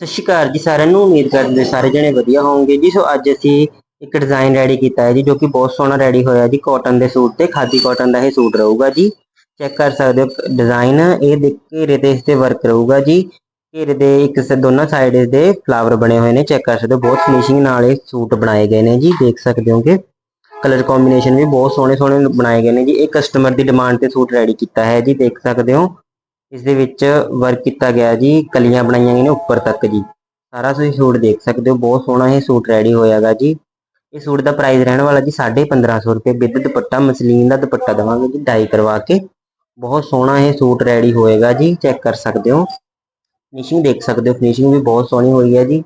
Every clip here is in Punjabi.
ਸਤਿ ਸ਼੍ਰੀ ਅਕਾਲ ਜੀ ਸਾਰਿਆਂ ਨੂੰ, ਉਮੀਦ ਕਰਦੇ ਸਾਰੇ ਜਣੇ ਵਧੀਆ ਹੋਵੋਗੇ ਜੀ। ਸੋ ਅੱਜ ਅਸੀਂ ਇੱਕ ਡਿਜ਼ਾਈਨ ਰੈਡੀ ਕੀਤਾ ਹੈ ਜੀ, ਜੋ ਕਿ ਬਹੁਤ ਸੋਹਣਾ ਰੈਡੀ ਹੋਇਆ ਜੀ ਕਾਟਨ ਦੇ ਸੂਟ ਤੇ। ਖਾਦੀ ਕਾਟਨ ਦਾ ਇਹ ਸੂਟ ਰਹੂਗਾ ਜੀ। ਚੈੱਕ ਕਰ ਸਕਦੇ ਹੋ ਡਿਜ਼ਾਈਨ ਇਹ ਦੇਖ ਘੇਰੇ ਤੇ ਇਸ ਤੇ ਵਰਕ ਰਹੂਗਾ ਜੀ। ਘੇਰੇ ਦੇ ਇੱਕ ਦੋਨਾਂ ਸਾਈਡ ਇਸ ਦੇ ਫਲਾਵਰ ਬਣੇ ਹੋਏ ਨੇ। ਚੈੱਕ ਕਰ ਸਕਦੇ ਹੋ, ਬਹੁਤ ਫਿਨਿਸ਼ਿੰਗ ਨਾਲ ਇਹ ਸੂਟ ਬਣਾਏ ਗਏ ਨੇ ਜੀ, ਦੇਖ ਸਕਦੇ ਹੋਗੇ। ਕਲਰ ਕੰਬੀਨੇਸ਼ਨ ਵੀ ਬਹੁਤ ਸੋਹਣੇ ਸੋਹਣੇ ਬਣਾਏ ਗਏ ਨੇ ਜੀ। ਇਹ ਕਸਟਮਰ ਦੀ ਡਿਮਾਂਡ ਤੇ ਸੂਟ ਰੈਡੀ ਕੀਤਾ ਹੈ ਜੀ, ਦੇਖ ਸਕਦੇ ਹੋ। ਇਸ ਦੇ ਵਿੱਚ ਵਰਕ ਕੀਤਾ ਗਿਆ ਜੀ, ਕਲੀਆਂ ਬਣਾਈਆਂ ਗਈਆਂ ਨੇ ਉੱਪਰ ਤੱਕ ਜੀ। ਸਾਰਾ ਤੁਸੀਂ ਸੂਟ ਦੇਖ ਸਕਦੇ ਹੋ, ਬਹੁਤ ਸੋਹਣਾ ਇਹ ਸੂਟ ਰੈਡੀ ਹੋਇਆਗਾ ਜੀ। ਇਹ ਸੂਟ ਦਾ ਪ੍ਰਾਈਸ ਰਹਿਣ ਵਾਲਾ ਜੀ 1550 ਰੁਪਏ ਵਿਦ ਦੁਪੱਟਾ, ਮਸਲੀਨ ਦਾ ਦੁਪੱਟਾ ਦਵਾਂਗੇ ਜੀ, ਡਾਈ ਕਰਵਾ ਕੇ। ਬਹੁਤ ਸੋਹਣਾ ਇਹ ਸੂਟ ਰੈਡੀ ਹੋਏਗਾ ਜੀ ਚੈੱਕ ਕਰ ਸਕਦੇ ਹੋ। ਫਿਨਿਸ਼ਿੰਗ ਦੇਖ ਸਕਦੇ ਹੋ ਫਿਨਿਸ਼ਿੰਗ ਵੀ ਬਹੁਤ ਸੋਹਣੀ ਹੋਈ ਹੈ ਜੀ।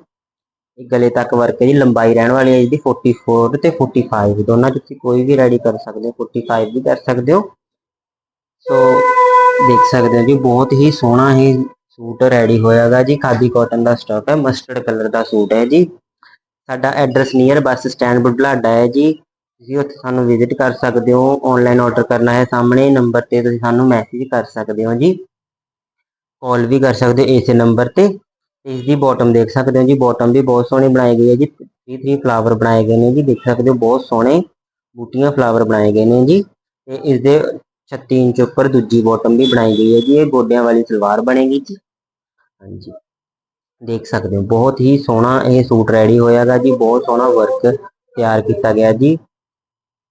ਇਹ ਗਲੇ ਤੱਕ ਵਰਕ ਹੈ ਜੀ, ਲੰਬਾਈ ਰਹਿਣ ਵਾਲੀ ਹੈ ਜੀ 44 ਤੇ 45 ਦੋਨਾਂ ਚ ਤੁਸੀਂ ਕੋਈ ਵੀ ਰੈਡੀ ਕਰ ਸਕਦੇ ਹੋ 45 ਵੀ ਕਰ ਸਕਦੇ ਹੋ। ਸੋ ਦੇਖ ਸਕਦੇ ਹੋ ਜੀ, ਬਹੁਤ ਹੀ ਸੋਹਣਾ ਇਹ ਸੂਟ ਰੈਡੀ ਹੋਇਆਗਾ ਜੀ। ਖਾਦੀ ਕਾਟਨ ਦਾ ਸਟਾਕ ਹੈ ਮਸਟਰਡ ਕਲਰ ਦਾ ਸੂਟ ਹੈ ਜੀ। ਸਾਡਾ address near bus stand Budhlada ਹੈ ਜੀ। ਤੁਸੀਂ ਉੱਥੇ ਸਾਨੂੰ ਵਿਜ਼ਿਟ ਕਰ ਸਕਦੇ ਹੋ ਆਨਲਾਈਨ ਆਰਡਰ ਕਰਨਾ ਹੈ ਸਾਹਮਣੇ। ਨੰਬਰ ਤੇ ਤੁਸੀਂ ਸਾਨੂੰ ਮੈਸੇਜ ਕਰ ਸਕਦੇ ਹੋ ਜੀ। ਕਾਲ ਵੀ ਕਰ ਸਕਦੇ ਹੋ ਇਸੇ ਨੰਬਰ ਤੇ। ਇਸ ਦੀ ਬਾਟਮ ਦੇਖ ਸਕਦੇ ਹੋ ਜੀ ਬਾਟਮ ਵੀ ਬਹੁਤ ਸੋਹਣੀ ਬਣਾਈ ਗਈ ਹੈ ਜੀ। 33 ਫਲਾਵਰ ਬਣਾਏ ਗਏ ਨੇ ਜੀ, ਦੇਖ ਸਕਦੇ ਹੋ ਬਹੁਤ ਸੋਹਣੇ ਬੂਟੀਆਂ ਫਲਾਵਰ ਬਣਾਏ ਗਏ ਨੇ ਜੀ। ਤੇ ਇਸ ਦੇ 36 ਇੰਚ ਉੱਪਰ ਦੂਜੀ ਬਾਟਮ ਵੀ ਬਣਾਈ ਗਈ ਹੈ ਜੀ ਇਹ ਗੋਡਿਆਂ ਵਾਲੀ ਸਲਵਾਰ ਬਣੇਗੀ ਜੀ। ਹਾਂਜੀ। ਦੇਖ ਸਕਦੇ ਹੋ, ਬਹੁਤ ਹੀ ਸੋਹਣਾ ਇਹ ਸੂਟ ਰੈਡੀ ਹੋਇਆਗਾ ਜੀ। ਬਹੁਤ ਸੋਹਣਾ ਵਰਕ ਤਿਆਰ ਕੀਤਾ ਗਿਆ ਜੀ।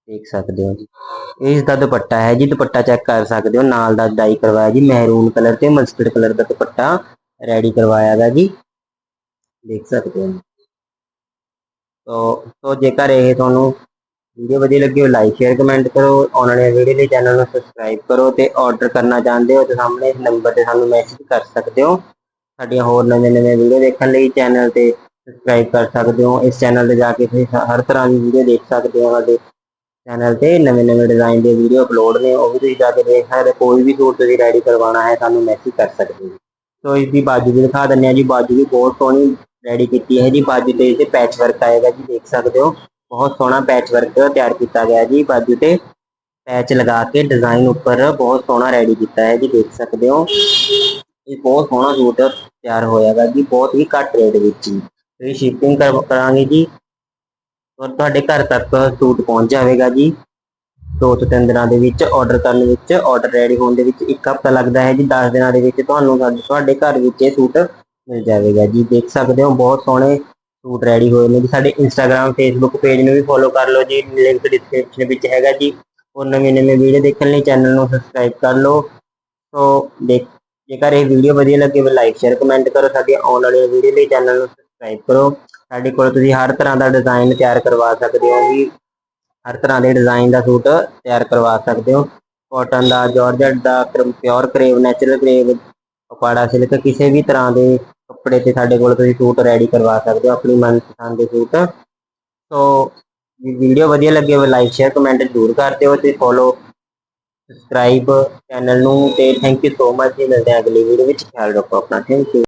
ਦੇਖ ਸਕਦੇ ਹੋ ਜੀ। ਇਹ ਇਸ ਦਾ ਦੁਪੱਟਾ ਹੈ ਜੀ। ਦੁਪੱਟਾ ਚੈੱਕ ਕਰ ਸਕਦੇ ਹੋ। ਨਾਲ ਦਾ ਡਾਈ ਕਰਵਾਇਆ ਜੀ। ਮਹਿਰੂਨ ਕਲਰ ਤੇ ਮਸਟਰਡ ਕਲਰ ਦਾ ਦੁਪੱਟਾ ਰੈਡੀ ਕਰਵਾਇਆ ਕਰਵਾਇਆਗਾ ਜੀ। ਦੇਖ ਸਕਦੇ ਹੋ ਤੋ ਤੋ ਜੇਕਰ ਇਹ ਤੁਹਾਨੂੰ ਵੀਡੀਓ ਵਧੀਆ ਲੱਗੀ ਹੋ ਲਾਈਕ ਸ਼ੇਅਰ ਕਮੈਂਟ ਕਰੋ। ਆਉਣ ਵਾਲੇ ਵੀਡੀਓ ਲਈ ਚੈਨਲ ਨੂੰ ਸਬਸਕ੍ਰਾਈਬ ਕਰੋ ਤੇ ਆਰਡਰ ਕਰਨਾ ਚਾਹੁੰਦੇ ਹੋ ਤਾਂ ਸਾਹਮਣੇ ਇਸ ਨੰਬਰ ਤੇ ਸਾਨੂੰ ਮੈਸੇਜ ਕਰ ਸਕਦੇ ਹੋ। ਸਾਡੀਆਂ ਹੋਰ ਨਵੇਂ ਨਵੇਂ ਵੀਡੀਓ ਦੇਖਣ ਲਈ ਚੈਨਲ ਤੇ ਸਬਸਕ੍ਰਾਈਬ ਕਰ ਸਕਦੇ ਹੋ। ਇਸ ਚੈਨਲ ਤੇ ਜਾ ਕੇ ਤੁਸੀਂ ਹਰ ਤਰ੍ਹਾਂ ਦੀ ਵੀਡੀਓ ਦੇਖ ਸਕਦੇ ਹੋ। ਸਾਡੇ ਚੈਨਲ ਤੇ ਨਵੇਂ ਨਵੇਂ ਡਿਜ਼ਾਈਨ ਦੇ ਵੀਡੀਓ ਅਪਲੋਡ ਨੇ, ਉਹ ਵੀ ਤੁਸੀਂ ਜਾ ਕੇ ਦੇਖ ਸਕਦੇ ਹੋ। ਕੋਈ ਵੀ ਸੂਟ ਤੁਸੀਂ ਰੈਡੀ ਕਰਵਾਉਣਾ ਹੈ, ਸਾਨੂੰ ਮੈਸੇਜ ਕਰ ਸਕਦੇ ਹੋ। ਸੋ ਇਸ ਦੀ ਬਾਜੂ ਵੀ ਦਿਖਾ ਦਿੰਦੇ ਆ ਜੀ। ਬਾਜੂ ਵੀ ਬਹੁਤ ਸੋਹਣੀ ਰੈਡੀ ਕੀਤੀ ਹੈ ਜੀ। ਬਾਜੂ ਤੇ ਇਹਦੇ ਪੈਚ ਵਰਕ ਆਏਗਾ ਜੀ, ਦੇਖ ਸਕਦੇ ਹੋ। ਬਹੁਤ ਸੋਹਣਾ ਪੈਚ ਵਰਕ ਤਿਆਰ ਕੀਤਾ ਗਿਆ ਜੀ। ਬਾਜੂ ਤੇ ਪੈਚ ਲਗਾ ਕੇ ਡਿਜ਼ਾਈਨ ਉੱਪਰ ਬਹੁਤ ਸੋਹਣਾ ਰੈਡੀ ਕੀਤਾ ਹੈ ਜੀ, ਦੇਖ ਸਕਦੇ ਹੋ। ਇਹ ਬਹੁਤ ਸੋਹਣਾ ਸੂਟ ਤਿਆਰ ਹੋਇਆਗਾ ਜੀ, ਬਹੁਤ ਹੀ ਘੱਟ ਰੇਟ ਵਿੱਚ ਜੀ। ਤੇ ਸ਼ਿਪਿੰਗ ਕਰਾਂਗੇ ਜੀ। ਔਰ ਤੁਹਾਡੇ ਘਰ ਤੱਕ ਸੂਟ ਪਹੁੰਚ ਜਾਵੇਗਾ ਜੀ। ਦੋ ਤੋਂ ਤਿੰਨ ਦਿਨਾਂ ਦੇ ਵਿੱਚ ਆਰਡਰ ਕਰਨ ਵਿੱਚ ਆਰਡਰ ਰੈਡੀ ਹੋਣ ਦੇ ਵਿੱਚ ਇੱਕ ਹਫ਼ਤਾ ਲੱਗਦਾ ਹੈ ਜੀ। 10 ਦਿਨਾਂ ਦੇ ਵਿੱਚ ਤੁਹਾਨੂੰ ਤੁਹਾਡੇ ਘਰ ਵਿੱਚ ਇਹ ਸੂਟ ਮਿਲ ਜਾਵੇਗਾ ਜੀ। ਦੇਖ ਸਕਦੇ ਹੋ, ਬਹੁਤ ਸੋਹਣੇ ਸੂਟ ਰੈਡੀ ਹੋਏ ਨੇ ਜੀ ਸਾਡੇ ਇੰਸਟਾਗ੍ਰam ਫੇਸਬੁੱਕ ਪੇਜ ਨੂੰ ਵੀ ਫੋਲੋ ਕਰ ਲਓ ਜੀ। ਲਿੰਕ ਡਿਸਕ੍ਰਿਪਸ਼ਨ ਵਿੱਚ ਹੈਗਾ ਜੀ। ਹੋਰ ਨਵੇਂ ਨਵੇਂ ਵੀਡੀਓ ਦੇਖਣ ਲਈ ਚੈਨਲ ਨੂੰ ਸਬਸਕ੍ਰਾਈਬ ਕਰ ਲਓ। ਸੋ ਦੇਖ, ਜੇਕਰ ਇਹ ਵੀਡੀਓ ਵਧੀਆ ਲੱਗੇ ਤਾਂ ਲਾਈਕ ਸ਼ੇਅਰ ਕਮੈਂਟ ਕਰੋ। ਸਾਡੀ ਆਉਣ ਵਾਲੀ ਵੀਡੀਓ ਲਈ ਚੈਨਲ ਨੂੰ ਸਬਸਕ੍ਰਾਈਬ ਕਰੋ। ਸਾਡੇ ਕੋਲ ਤੁਸੀਂ ਹਰ ਤਰ੍ਹਾਂ ਦਾ ਡਿਜ਼ਾਈਨ ਤਿਆਰ ਕਰਵਾ ਸਕਦੇ ਹੋ ਜੀ। ਹਰ ਤਰ੍ਹਾਂ ਦੇ ਡਿਜ਼ਾਈਨ ਦਾ ਸੂਟ ਤਿਆਰ ਕਰਵਾ ਸਕਦੇ ਹੋ। ਕਾਟਨ ਦਾ ਜਾਰਜਟ ਦਾ ਪਿਓਰ ਕਰੇਵ ਨੈਚੁਰਲ ਕਰੇਵ ਪਪਾੜਾ ਸਿਲਕ ਕਿਸੇ ਵੀ ਤਰ੍ਹਾਂ ਦੇ ਕੱਪੜੇ ਤੇ ਸਾਡੇ ਕੋਲ ਤੁਸੀਂ ਸੂਟ ਰੈਡੀ ਕਰਵਾ ਸਕਦੇ ਹੋ, ਆਪਣੀ ਮਨਪਸੰਦ ਦੇ ਸੂਟ। ਸੋ ਵੀਡੀਓ ਵਧੀਆ ਲੱਗੇ ਹੋਵੇ ਲਾਈਕ ਸ਼ੇਅਰ ਕਮੈਂਟ ਜ਼ਰੂਰ ਕਰ ਦਿਓ ਤੇ ਫੋਲੋ ਸਬਸਕ੍ਰਾਈਬ ਚੈਨਲ ਨੂੰ ਤੇ ਥੈਂਕ ਯੂ ਸੋ ਮਚ ਜੀ। ਮਿਲਦੇ ਹਾਂ ਅਗਲੀ ਵੀਡੀਓ ਵਿੱਚ। ਖਿਆਲ ਰੱਖੋ ਆਪਣਾ। Thank you